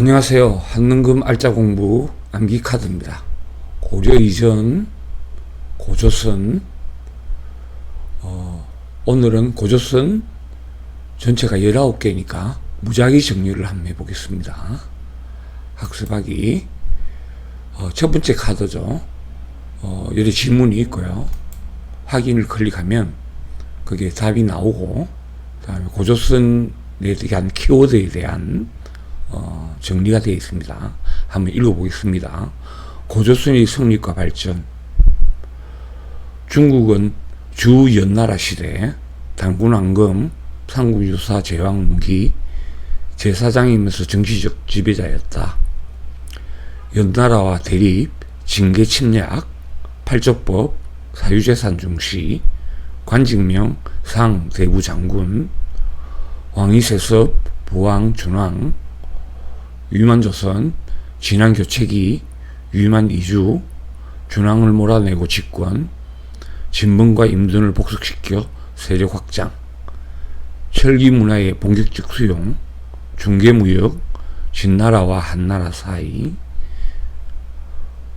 안녕하세요. 한능금 알짜 공부 암기 카드입니다. 고려 이전 고조선 어, 오늘은 고조선 전체가 19개니까 무작위 정리를 한번 해보겠습니다. 학습하기 어, 첫 번째 카드죠. 어, 여기 질문이 있고요. 확인을 클릭하면 그게 답이 나오고 그 다음에 고조선에 대한 키워드에 대한 어, 정리가 되어 있습니다. 한번 읽어보겠습니다. 고조선의 성립과 발전. 중국은 주연나라 시대 당군왕금 삼국유사 제왕무기 제사장이면서 정치적 지배자였다. 연나라와 대립, 징계 침략, 팔족법, 사유재산 중시, 관직명 상 대부 장군, 왕위세섭, 부왕, 준왕, 위만조선, 진안교체기, 위만 이주, 준왕을 몰아내고 집권, 진문과 임둔을 복속시켜 세력 확장, 철기 문화의 본격적 수용, 중개무역, 진나라와 한나라 사이,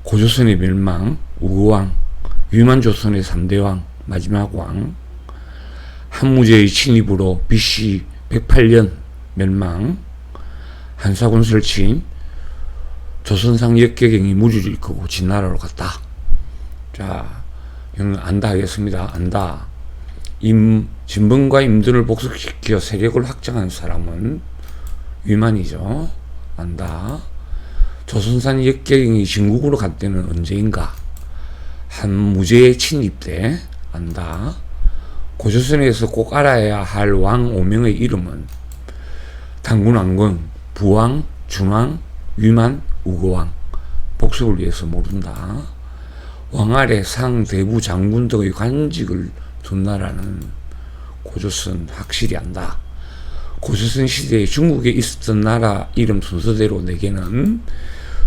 고조선의 멸망, 우고왕, 위만조선의 3대왕, 마지막 왕, 한무제의 침입으로 BC 108년 멸망, 한사군 설치인 조선상 역계경이 무리를 이끌고 진나라로 갔다. 자, 이건 안다 하겠습니다. 안다. 임, 진봉과 임둔을 복속시켜 세력을 확장한 사람은 위만이죠. 안다. 조선산 역계경이 진국으로 갈 때는 언제인가? 한무제의 침입 때 안다. 고조선에서 꼭 알아야 할 왕 오명의 이름은 당군왕건, 부왕, 준왕, 위만, 우고왕. 복습을 위해서 모른다. 왕 아래 상, 대부, 장군 등의 관직을 둔 나라는 고조선 확실히 안다. 고조선 시대에 중국에 있었던 나라 이름 순서대로 내게는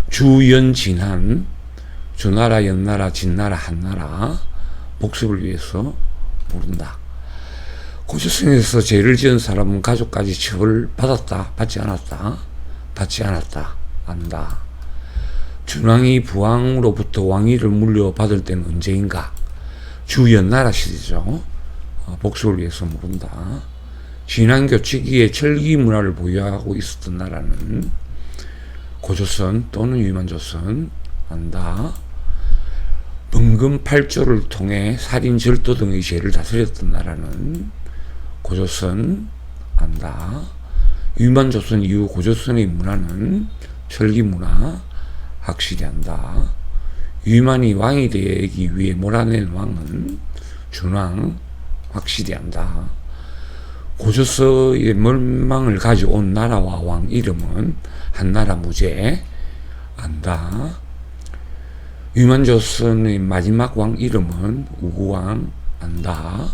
주연, 진한, 주나라, 연나라, 진나라, 한나라 복습을 위해서 모른다. 고조선에서 죄를 지은 사람은 가족까지 처벌 받았다, 받지 않았다, 받지 않았다, 안다. 준왕이 부왕으로부터 왕위를 물려받을 때는 언제인가? 주연나라 시대죠. 어, 복수를 위해서 모른다. 진안교 치기에 철기 문화를 보유하고 있었던 나라는 고조선 또는 위만조선 안다. 번금 팔조를 통해 살인 절도 등의 죄를 다스렸던 나라는 고조선 안다. 위만 조선 이후 고조선의 문화는 철기 문화 확실히 한다. 위만이 왕이 되기 위해 몰아낸 왕은 준왕 확실히 한다. 고조서의 멸망을 가져온 나라와 왕 이름은 한나라 무제 안다. 위만조선의 마지막 왕 이름은 우구왕 안다.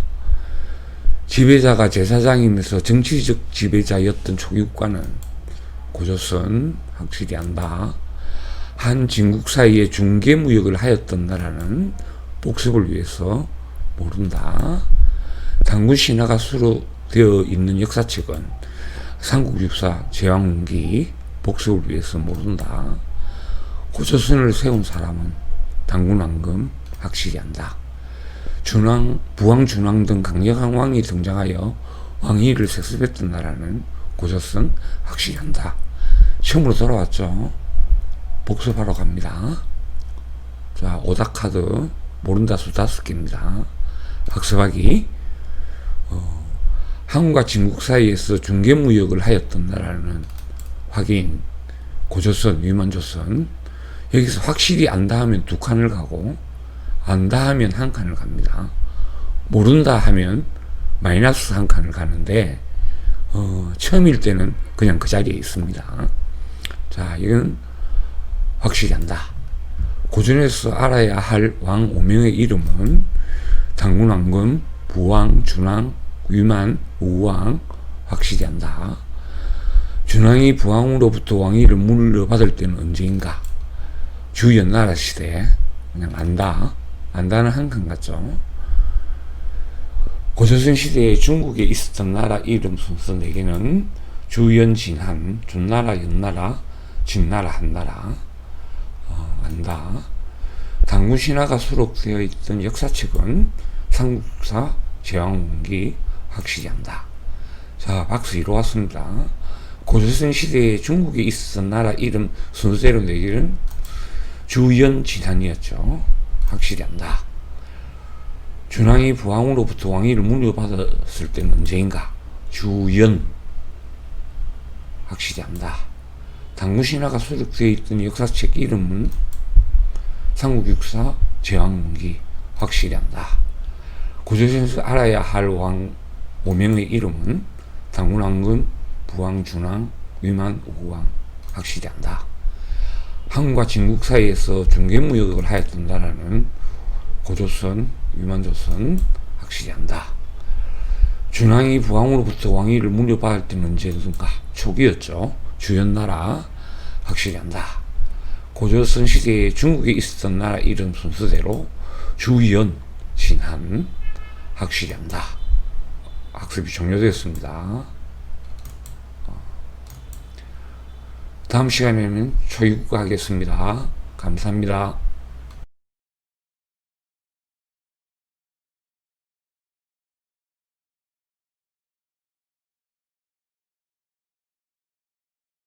지배자가 제사장이면서 정치적 지배자였던 초기국가는 고조선 확실히 안다. 한 진국 사이에 중개 무역을 하였던 나라는 복습을 위해서 모른다. 당군 신화가 수로 되어 있는 역사책은 삼국육사 제왕문기 복습을 위해서 모른다. 고조선을 세운 사람은 당군 왕금 확실히 한다. 준왕, 부왕, 준왕 등 강력한 왕이 등장하여 왕위를 세습했던 나라는 고조선 확실히 한다. 처음으로 돌아왔죠. 복습하러 갑니다. 자, 오다카드 모른다 수 다섯 개입니다. 학습하기. 어, 한국과 중국 사이에서 중개무역을 하였던 나라는 확인. 고조선, 위만조선. 여기서 확실히 안다 하면 두 칸을 가고, 안다 하면 한 칸을 갑니다. 모른다 하면 마이너스 한 칸을 가는데, 어, 처음일 때는 그냥 그 자리에 있습니다. 자, 이건 확실히 한다. 고전에서 알아야 할왕 오명의 이름은 당군왕건, 부왕, 준왕, 위만, 우왕 확실히 한다. 준왕이 부왕으로부터 왕위를 물려받을 때는 언제인가? 주연나라 시대 그냥 안다. 안다는 한칸 같죠. 고조선 시대에 중국에 있었던 나라 이름 순서 4개는 주연, 진한, 준나라, 연나라, 진나라 한나라 어, 안다. 당군 신화가 수록되어 있던 역사책은 삼국사 제왕문기 확실히 한다. 자 박수 이루었습니다. 고조선 시대에 중국에 있었던 나라 이름 순서대로 내기는 주연 진한이었죠. 확실히 한다. 준왕이 부왕으로부터 왕위를 물려받았을 때는 언제인가? 주연 확실히 한다. 당구신화가 수록되어 있던 역사책 이름은 삼국육사 제왕문기 확실히 한다. 고조선에서 알아야 할왕 5명의 이름은 당군 왕군, 부왕, 준왕, 위만, 우왕 확실히 한다. 한국과 진국 사이에서 중개무역을 하였던 나라는 고조선, 위만조선 확실히 한다. 준왕이 부왕으로부터 왕위를 물려받을 때는 언제든가 초기였죠. 주연 나라 확실히 한다. 고조선 시대에 중국에 있었던 나라 이름 순서대로 주연, 진한 확실히 한다. 학습이 종료되었습니다. 다음 시간에는 초이국가 하겠습니다. 감사합니다.